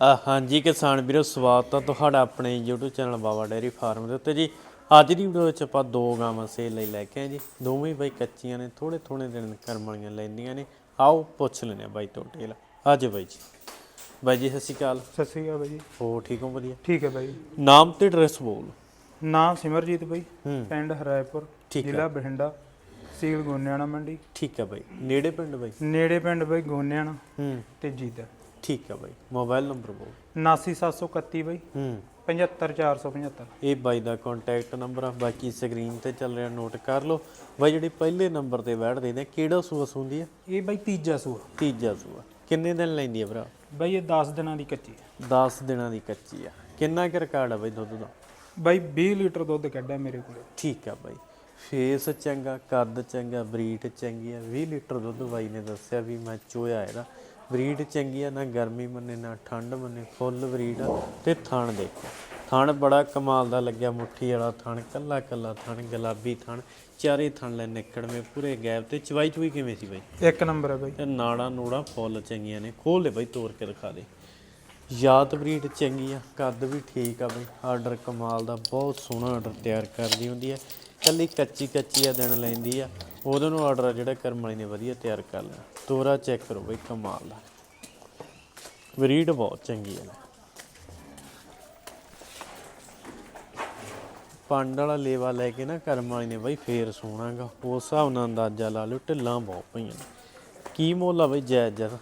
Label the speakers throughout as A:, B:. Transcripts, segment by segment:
A: ਹਾਂਜੀ ਕਿਸਾਨ ਵੀਰੋ ਸਵਾਗਤ ਹੈ ਤੁਹਾਡਾ ਆਪਣੇ YouTube channel Baba dairy farm ਦੇ ਉੱਤੇ ਜੀ। ਅੱਜ ਦੀ ਵੀਡੀਓ ਵਿੱਚ ਆਪਾਂ ਦੋ ਗਾਵਾਂ ਸੇਲ ਲਈ ਲੈ ਕੇ ਆਏ ਜੀ। ਦੋਵੇਂ ਬਾਈ ਕੱਚੀਆਂ ਨੇ ਥੋੜੇ ਥੋੜੇ ਦਿਨ ਕਰਮ ਵਾਲੀਆਂ ਲੈਂਦੀਆਂ ਨੇ। ਆਓ ਪੁੱਛ ਲੈਨੇ ਆ ਬਾਈ ਤੋਂ ਡਿਟੇਲ ਅੱਜ ਬਾਈ ਜੀ। ਬਾਈ ਜੀ ਸਤਿ ਸ਼੍ਰੀ ਅਕਾਲ।
B: ਸਤਿ ਸ਼੍ਰੀ ਅਕਾਲ ਬਾਈ ਜੀ।
A: ਹੋ ਠੀਕ ਹੋ? ਵਧੀਆ।
B: ਠੀਕ ਹੈ ਬਾਈ
A: ਨਾਮ ਤੇ ਐਡਰੈਸ ਬੋਲ।
B: ਨਾਮ ਸਿਮਰਜੀਤ ਬਾਈ।
A: ਹੂੰ।
B: ਪਿੰਡ ਹਰਾਇਪੁਰ
A: ਠੀਕ ਹੈ।
B: ਜ਼ਿਲ੍ਹਾ ਬਠਿੰਡਾ। ਸੀਲ ਗੋਨਿਆਣਾ ਮੰਡੀ।
A: ਠੀਕ ਹੈ ਬਾਈ। ਨੇੜੇ ਪਿੰਡ ਬਾਈ?
B: ਨੇੜੇ ਪਿੰਡ ਬਾਈ ਗੋਨਿਆਣਾ
A: ਹੂੰ।
B: ਤੇ ਜੀਦਾ।
A: ਠੀਕ ਹੈ ਬਾਈ ਮੋਬਾਈਲ ਨੰਬਰ ਬੋਲ।
B: 79731 ਬਾਈ।
A: ਹੂੰ।
B: 75475
A: ਇਹ ਬਾਈ ਦਾ ਕੰਟੈਕਟ ਨੰਬਰ ਆ ਬਾਕੀ ਸਕਰੀਨ ਤੇ ਚੱਲ ਰਿਹਾ ਨੋਟ ਕਰ ਲਓ। ਬਾਈ ਜਿਹੜੀ ਪਹਿਲੇ ਨੰਬਰ ਤੇ ਬੈਠਦੇ ਨੇ ਕਿਹੜਾ ਸੂਆ ਸੁੰਦੀ ਆ?
B: ਇਹ ਬਾਈ ਤੀਜਾ ਸੂਆ।
A: ਤੀਜਾ ਸੂਆ। ਕਿੰਨੇ ਦਿਨ ਲੈਂਦੀ ਆ ਭਰਾ?
B: ਬਾਈ ਇਹ 10 ਦਿਨਾਂ ਦੀ ਕੱਚੀ ਹੈ
A: 10 ਦਿਨਾਂ ਦੀ ਕੱਚੀ ਆ। ਕਿੰਨਾ ਕੁ ਰਿਕਾਰਡ ਆ ਬਾਈ ਦੁੱਧ ਦਾ?
B: ਬਾਈ 20 ਲੀਟਰ ਦੁੱਧ ਕੱਢਿਆ ਮੇਰੇ ਕੋਲ।
A: ਠੀਕ ਆ ਬਾਈ। ਫੇਸ ਚੰਗਾ ਕੱਦ ਚੰਗਾ ਬਰੀਡ ਚੰਗੀ ਆ। 20 ਲੀਟਰ ਦੁੱਧ ਬਾਈ ਨੇ ਦੱਸਿਆ ਵੀ ਮੈਂ ਚੋਇਆ ਇਹਦਾ। ਬਰੀਡ ਚੰਗੀ ਆ ਨਾ ਗਰਮੀ ਮੰਨੇ ਨਾ ਠੰਡ ਮੰਨੇ ਫੁੱਲ ਬਰੀਡ ਆ ਤੇ ਥਣ ਦੇਖੋ। ਥਣ ਬੜਾ ਕਮਾਲ ਦਾ ਲੱਗਿਆ ਮੁੱਠੀ ਵਾਲਾ ਥਣ ਕੱਲਾ ਕੱਲਾ ਥਣ ਗੁਲਾਬੀ ਥਣ ਚਾਰੇ ਥਣ ਲੈ ਨਿਕੜਵੇਂ ਪੂਰੇ ਗੈਪ ਤੇ। ਚਵਾਈ ਚੁਈ ਕਿਵੇਂ ਸੀ ਬਾਈ?
B: ਇੱਕ ਨੰਬਰ ਹੈ ਬਾਈ।
A: ਤੇ ਨਾੜਾ ਨੂੜਾ ਫੁੱਲ ਚੰਗੀਆਂ ਨੇ। ਖੋਲ ਲੈ ਬਾਈ ਤੋੜ ਕੇ ਦਿਖਾ ਦੇ। ਯਾਦ ਬਰੀਡ ਚੰਗੀ ਆ ਕੱਦ ਵੀ ਠੀਕ ਆ ਬਈ। ਆਰਡਰ ਕਮਾਲ ਦਾ ਬਹੁਤ ਸੋਹਣਾ ਆਰਡਰ ਤਿਆਰ ਕਰਦੀ ਹੁੰਦੀ ਹੈ ਕੱਲੀ ਕੱਚੀ ਕੱਚੀ ਆ ਦਿਨ ਲੈਂਦੀ ਆ। ਉਹਦੇ ਨੂੰ ਆਰਡਰ ਜਿਹੜਾ ਕਰਮ ਵਾਲੀ ਨੇ ਵਧੀਆ ਤਿਆਰ ਕਰ ਲਿਆ। ਤੋਰਾ ਚੈੱਕ ਕਰੋ ਬਈ ਕਮਾਲ ਦਾ। ਬਰੀਡ ਬਹੁਤ ਚੰਗੀ ਆ। ਪੰਡ ਵਾਲਾ ਲੇਵਾ ਲੈ ਕੇ ਨਾ ਕਰਮ ਵਾਲੀ ਨੇ ਬਈ ਫੇਰ ਸੋਹਣਾਗਾ। ਉਸ ਹਿਸਾਬ ਨਾਲ ਅੰਦਾਜ਼ਾ ਲਾ ਲਿਓ ਢਿੱਲਾਂ ਬਹੁਤ ਪਈਆਂ ਕੀ ਮੁੱਲ ਆ ਬਈ ਜਾਇਜ਼ ਜਰ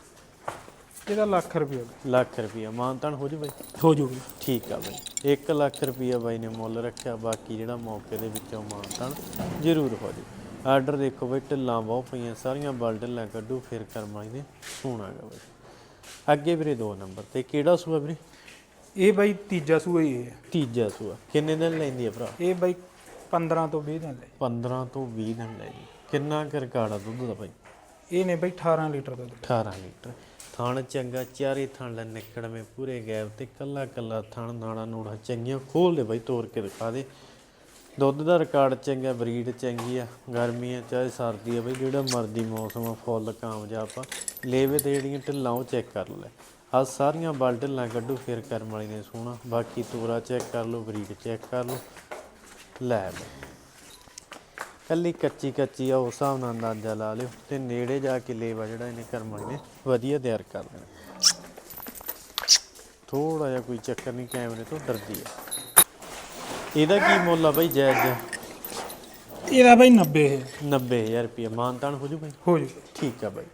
B: ਇਹਦਾ ਲੱਖ ਰੁਪਏ
A: ਲੱਖ ਰੁਪਈਆ। ਮਾਨਤਾਨ ਹੋ ਜੂ ਬਈ?
B: ਹੋ ਜੂਗੀ।
A: ਠੀਕ ਆ ਬਈ। 1 ਲੱਖ ਰੁਪਈਆ ਬਾਈ ਨੇ ਮੁੱਲ ਰੱਖਿਆ ਬਾਕੀ ਜਿਹੜਾ ਮੌਕੇ ਦੇ ਵਿੱਚੋਂ ਮਾਨਤਾਨ ਜ਼ਰੂਰ ਹੋ ਜੂ। ਆਰਡਰ ਦੇਖੋ ਬਈ ਢਿੱਲਾਂ ਬਹੁਤ ਪਈਆਂ ਸਾਰੀਆਂ ਬਲ ਢਿੱਲਾਂ ਕੱਢੂ ਫਿਰ ਕਰਮਾਈ ਨੇ ਸੋਣਾਗਾ ਬਈ। ਅੱਗੇ ਵੀਰੇ ਦੋ ਨੰਬਰ ਤੇ ਕਿਹੜਾ ਸੂਆ ਵੀਰੇ?
B: ਇਹ ਬਾਈ ਤੀਜਾ ਸੂਆ ਹੀ ਹੈ
A: ਤੀਜਾ ਸੂਆ। ਕਿੰਨੇ ਦਿਨ ਲੈਂਦੀ ਆ ਭਰਾ?
B: ਇਹ ਬਾਈ 15 ਤੋਂ 20 ਦਿਨ ਲੈ।
A: 15 ਤੋਂ 20 ਦਿਨ ਲੈ ਜੀ। ਕਿੰਨਾ ਕੁ ਰਿਕਾਰਡ ਆ ਦੁੱਧ ਦਾ ਬਾਈ?
B: ਇਹ ਨੇ ਬਈ 18 ਲੀਟਰ ਦੁੱਧ।
A: 18 ਲੀਟਰ। ਥਣ ਚੰਗਾ, ਚਾਰੇ ਥਣ ਲੈ ਨਿਕੜਵੇਂ ਪੂਰੇ ਗੈਪ ਤੇ ਕੱਲਾ ਕੱਲਾ ਥਣ, ਨਾੜਾ ਨੂੜਾ ਚੰਗੀਆਂ ਖੋਲ ਦੇ ਬਾਈ ਤੋੜ ਕੇ ਦਿਖਾ ਦੇ। ਦੁੱਧ ਦਾ ਰਿਕਾਰਡ ਚੰਗਾ, ਬਰੀਡ ਚੰਗੀ ਆ। ਗਰਮੀ ਆ ਚਾਹੇ ਸਰਦੀ ਆ ਬਈ, ਜਿਹੜਾ ਮਰਜ਼ੀ ਮੌਸਮ ਆ, ਫੁੱਲ ਕਾਮਯਾਬ ਆ। ਲੇਵੇ ਤੇ ਜਿਹੜੀਆਂ ਢਿੱਲਾਂ ਉਹ ਚੈੱਕ ਕਰ ਲੈ। ਆ ਸਾਰੀਆਂ ਬਲ ਢਿੱਲਾਂ ਕੱਢੋ, ਫਿਰ ਕਰਮ ਵਾਲੀ ਨੇ ਸੋਹਣਾ ਬਾਕੀ ਤੋਰਾ ਚੈੱਕ ਕਰ ਲਓ, ਬਰੀਡ ਚੈੱਕ ਕਰ ਲਓ। ਲੈ ਬਈ। ਕੱਲੀ ਕੱਚੀ ਕੱਚੀ ਆ ਉਸ ਹਿਸਾਬ ਨਾਲ ਅੰਦਾਜ਼ਾ ਲਾ ਲਿਓ ਤੇ ਨੇੜੇ ਜਾ ਕੇ ਲੇਵਾ ਜਿਹੜਾ ਇਹਨੇ ਕਰਮ ਵਾਲੀ ਨੇ ਵਧੀਆ ਤਿਆਰ ਕਰ ਦੇਣਾ। ਥੋੜਾ ਜਿਹਾ ਕੋਈ ਚੱਕਰ ਨਹੀਂ ਕੈਮਰੇ ਤੋਂ ਡਰਦੀ ਆ। ਇਹਦਾ ਕੀ ਮੁੱਲ ਆ ਬਾਈ ਜਾਇਜ਼? ਜਿਹਾ?
B: ਇਹਦਾ ਬਾਈ 90 ਹੈ
A: 90000 ਰੁਪਏ ਮਾਨਤਾਨ ਹੋ ਜੂ ਬਾਈ?
B: ਹੋ ਜੂ।
A: ਠੀਕ ਆ ਬਾਈ।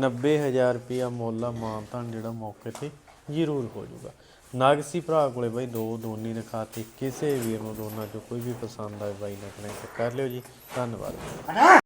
A: 90000 ਰੁਪਿਆ ਮੁੱਲ ਆ ਮਾਨਤਾਨ ਜਿਹੜਾ ਮੌਕੇ ਤੇ ਜ਼ਰੂਰ ਹੋ ਜਾਊਗਾ ਨਾਗਸੀ ਭਰਾ ਕੋਲੇ ਬਾਈ ਦੋ ਦੋਨੀ ਰਖਾਤੇ ਕਿਸੇ ਵੀਰ ਨੂੰ ਦੋਨਾਂ ਚੋਂ ਕੋਈ ਵੀ ਪਸੰਦ ਆਏ ਬਾਈ ਨਾਲ ਕਨੈਕਟ ਕਰ ਲਿਓ ਜੀ, ਧੰਨਵਾਦ।